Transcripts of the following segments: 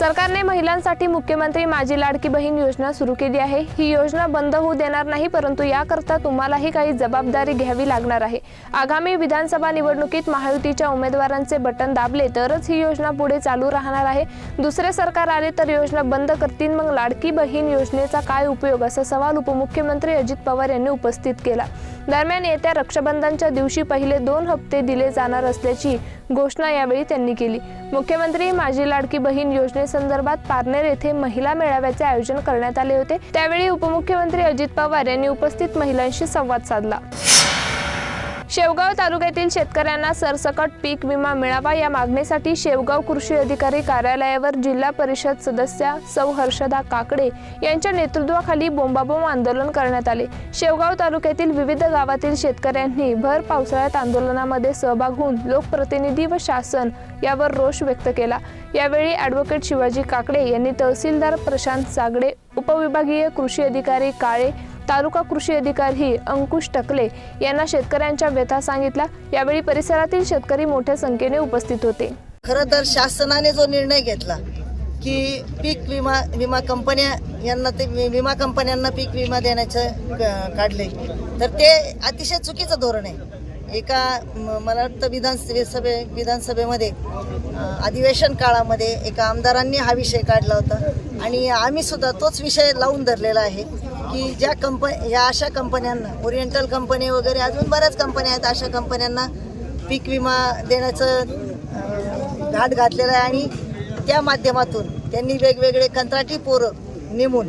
सरकारने महिलांसाठी मुख्यमंत्री माझी लाडकी बहीण योजना सुरू केली आहे. ही योजना बंद होऊ देणार नाही परंतु याकरता तुम्हालाही काही जबाबदारी घ्यावी लागणार आहे. आगामी विधानसभा निवडणुकीत महायुतीच्या उमेदवारांचे बटन दाबले तरच ही योजना पुढे चालू राहणार आहे. दुसरे सरकार आले तर योजना बंद करतील. मग लाडकी बहीण योजनेचा काय उपयोग? असा सवाल उपमुख्यमंत्री अजित पवार यांनी उपस्थित केला. दरम्यान येत्या रक्षाबंधनच्या दिवशी पहिले दोन हप्ते दिले जाणार असल्याची घोषणा यावेळी त्यांनी केली. मुख्यमंत्री माझी लाडकी बहीण योजनेसंदर्भात पारनेर येथे महिला मेळाव्याचे आयोजन करण्यात आले होते. त्यावेळी उपमुख्यमंत्री अजित पवार यांनी उपस्थित महिलांशी संवाद साधला. शेवगाव तालुक्यातील शेतकऱ्यांना सरसकट पीक विमा मिळावा या मागणीसाठी शेवगाव कृषी अधिकारी कार्यालयावर जिल्हा परिषद सदस्या सौ हर्षदा काकडे यांच्या नेतृत्वाखाली बोंबाबोंब आंदोलन करण्यात आले. शेवगाव तालुक्यातील विविध गावातील शेतकऱ्यांनी भर पावसाळ्यात आंदोलनामध्ये सहभाग होऊन लोकप्रतिनिधी व शासन यावर रोष व्यक्त केला. यावेळी ॲडव्होकेट शिवाजी काकडे यांनी तहसीलदार प्रशांत सागडे उपविभागीय कृषी अधिकारी काळे तालुका कृषी अधिकारी अंकुश टकले यांना शेतकऱ्यांच्या व्यथा सांगितल्या. यावेळी परिसरातील शेतकरी मोठ्या संख्येने उपस्थित होते. खरं तर शासनाने जो निर्णय घेतला की पीक विमा विमा कंपन्या यांना ते वि- विमा कंपन्यांना पीक विमा देण्याचं काढले. तर ते अतिशय चुकीचं धोरण आहे. एका म- मला वाटतं विधानसभे विधानसभेमध्ये अधिवेशन काळामध्ये एका आमदारांनी हा विषय काढला होता. आणि आम्ही सुद्धा तोच विषय लावून धरलेला आहे. की ज्या कंप या अशा कंपन्यांना ओरिएंटल कंपनी वगैरे अजून बऱ्याच कंपन्या आहेत अशा कंपन्यांना पीक विमा देण्याचं घाट घातलेला आहे आणि त्या माध्यमातून त्यांनी वेगवेगळे कंत्राटी पोरं नेमून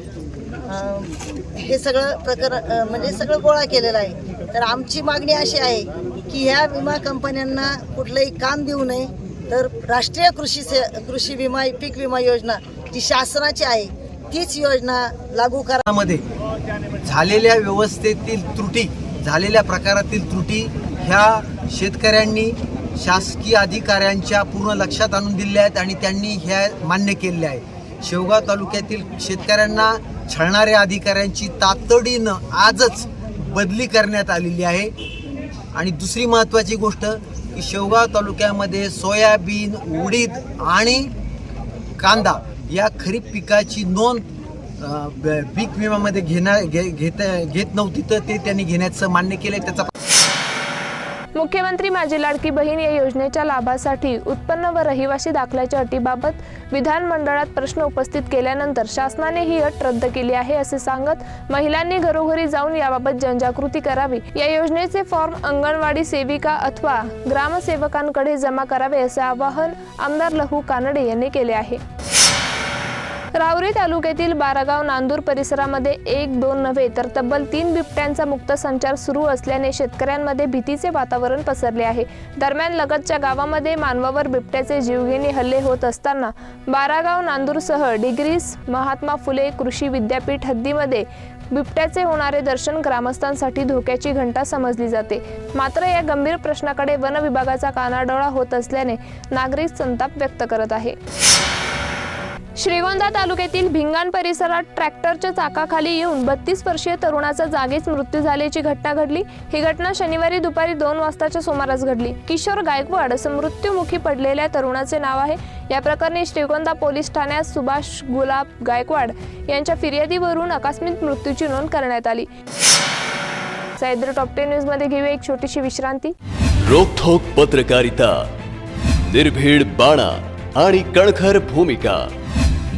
हे सगळं प्रकार म्हणजे सगळं गोळा केलेलं आहे. तर आमची मागणी अशी आहे की ह्या विमा कंपन्यांना कुठलंही काम देऊ नये. तर राष्ट्रीय कृषी से कृषी विमा पीक विमा योजना जी शासनाची आहे तीच योजना लागू करामध्ये झालेल्या व्यवस्थेतील त्रुटी झालेल्या प्रकारातील त्रुटी ह्या शेतकऱ्यांनी शासकीय अधिकाऱ्यांच्या पूर्ण लक्षात आणून दिल्या आहेत आणि त्यांनी ह्या मान्य केलेल्या आहे शेवगाव तालुक्यातील शेतकऱ्यांना छळणाऱ्या अधिकाऱ्यांची तातडीनं आजच बदली करण्यात आलेली आहे. आणि दुसरी महत्त्वाची गोष्ट की शेवगाव तालुक्यामध्ये सोयाबीन उडीद आणि कांदा या खरीप पिकाची नोंद पीक विम्यामध्ये घेणार घेत घेत नव्हती तर ते त्यांनी घेण्याचं मान्य केलं त्याचा मुख्यमंत्री माझी लाडकी बहीण या योजनेच्या लाभासाठी उत्पन्न व रहिवासी दाखल्याच्या अटीबाबत विधानमंडळात प्रश्न उपस्थित केल्यानंतर शासनाने ही अट रद्द केली आहे असे सांगत महिलांनी घरोघरी जाऊन याबाबत जनजागृती करावी. या योजनेचे फॉर्म अंगणवाडी सेविका अथवा ग्रामसेवकांकडे जमा करावे असे आवाहन आमदार लहू कानडे यांनी केले आहे. रावरी तालुक्यातील बारागाव नांदूर परिसरामध्ये एक दोन नव्हे तर तब्बल तीन बिबट्यांचा मुक्त संचार सुरू असल्याने शेतकऱ्यांमध्ये भीतीचे वातावरण पसरले आहे. दरम्यान लगतच्या गावामध्ये मानवावर बिबट्याचे जीवघेणी हल्ले होत असताना बारागाव नांदूरसह डिग्रीस महात्मा फुले कृषी विद्यापीठ हद्दीमध्ये बिबट्याचे होणारे दर्शन ग्रामस्थांसाठी धोक्याची घंटा समजली जाते. मात्र या गंभीर प्रश्नाकडे वन विभागाचा कानाडोळा होत असल्याने नागरिक संताप व्यक्त करत आहे. श्रीगोंदा तालुक्यातील भिंगाण परिसरात ट्रॅक्टरच्या चाकाखाली येऊन बत्तीस वर्षीय तरुणाचा जागीच मृत्यू झाल्याची घटना घडली. ही घटना शनिवारी दुपारी दोन वाजताच्या सुमारास घडली. किशोर गायकवाड असं मृत्यूमुखी पडलेल्या तरुणाचे नाव आहे. या प्रकरणी श्रीगोंदा पोलीस ठाण्यात सुभाष गुलाब गायकवाड यांच्या फिर्यादीवरून आकस्मिक मृत्यूची नोंद करण्यात आली. सह्याद्री टॉप टेन न्यूजमध्ये घेऊया एक छोटीशी विश्रांती. रोखोक पत्रकारिता निर्भीड बाणा आणि कणखर भूमिका.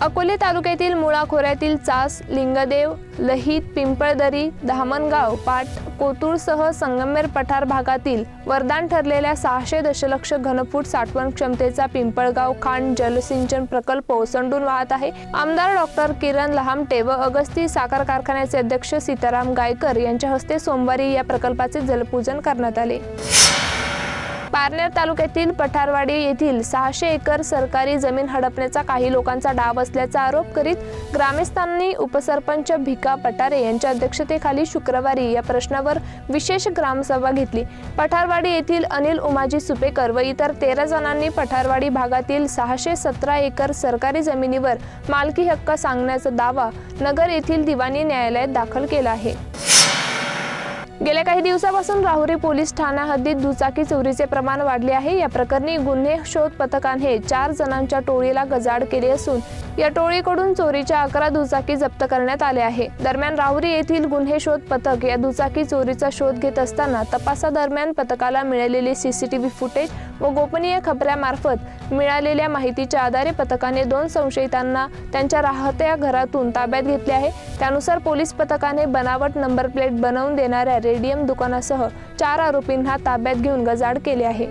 अकोले तालुक्यातील मुळा खोऱ्यातील चास लिंगदेव लहित पिंपळदरी धामणगाव पाट कोतुळसह संगमेर पठार भागातील वरदान ठरलेल्या सहाशे दशलक्ष घनफूट साठवण क्षमतेचा पिंपळगाव खांड जलसिंचन प्रकल्प ओसंडून वाहत आहे. आमदार डॉक्टर किरण लहामटे व अगस्ती साखर कारखान्याचे अध्यक्ष सीताराम गायकर यांच्या हस्ते सोमवारी या प्रकल्पाचे जलपूजन करण्यात आले. पारनेर तालुक्यातील पठारवाडी येथील सहाशे एकर सरकारी जमीन हडपण्याचा काही लोकांचा डाव असल्याचा आरोप करीत ग्रामस्थांनी उपसरपंच भिका पटारे यांच्या अध्यक्षतेखाली शुक्रवारी या प्रश्नावर विशेष ग्रामसभा घेतली. पठारवाडी येथील अनिल उमाजी सुपेकर व इतर तेरा जणांनी पठारवाडी भागातील सहाशे सतरा एकर सरकारी जमिनीवर मालकी हक्क सांगण्याचा दावा नगर येथील दिवाणी न्यायालयात दाखल केला आहे. गेल्या काही दिवसापासून राहुरी पोलीस ठाणा हद्दीत दुचाकी चोरीचे प्रमाण वाढले आहे. या प्रकरणी गुन्हे शोध पथकाने चार जणांच्या टोळीला गजाड केले असून या टोळीकडून चोरीच्या अकरा दुचाकी जप्त करण्यात आले आहे. दरम्यान राहुरी येथील गुन्हे शोध पथक या दुचाकी चोरीचा शोध घेत असताना तपासादरम्यान पथकाला मिळालेले सीसीटीव्ही फुटेज व गोपनीय खबऱ्यामार्फत मिळालेल्या माहितीच्या आधारे पथकाने दोन संशयितांना त्यांच्या राहत्या घरातून ताब्यात घेतले आहे. त्यानुसार पोलीस पथकाने बनावट नंबर प्लेट बनवून देणाऱ्या रेडियम दुकानासह चार आरोपींना ताब्यात घेऊन गजाड केले आहे.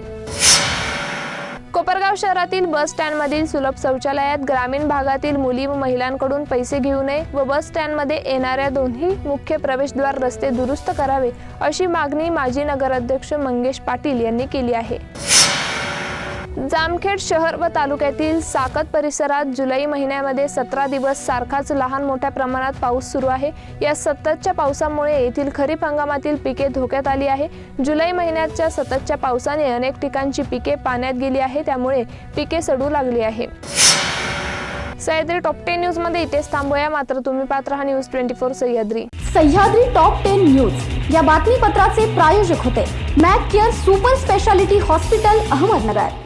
कोपरगाव शहरातील बस स्टँडमधील सुलभ शौचालयात ग्रामीण भागातील मुली व महिलांकडून पैसे घेऊ नये व बस स्टँडमध्ये येणाऱ्या दोन्ही मुख्य प्रवेशद्वार रस्ते दुरुस्त करावे अशी मागणी माजी नगराध्यक्ष मंगेश पाटील यांनी केली आहे. जामखेड शहर व तालुक्यातील साकत परिसरात जुलै महिन्यामध्ये सतरा दिवस सारखाच लहान मोठ्या प्रमाणात पाऊस सुरू आहे. या सततच्या पावसामुळे येथील खरीप हंगामातील पिके धोक्यात आली आहे. जुलै महिन्याच्या सततच्या पावसाने अनेक ठिकाणची पिके पाण्यात गेली आहे त्यामुळे पिके सडू लागली आहे. सह्याद्री टॉप टेन न्यूजमध्ये इथेच थांबूया. मात्र तुम्ही पात्र हा news twenty four Sahyadri. Sahyadri top ten news. या बातमीपत्राचे प्रायोजक होते. Mac care super speciality hospital Ahmednagar.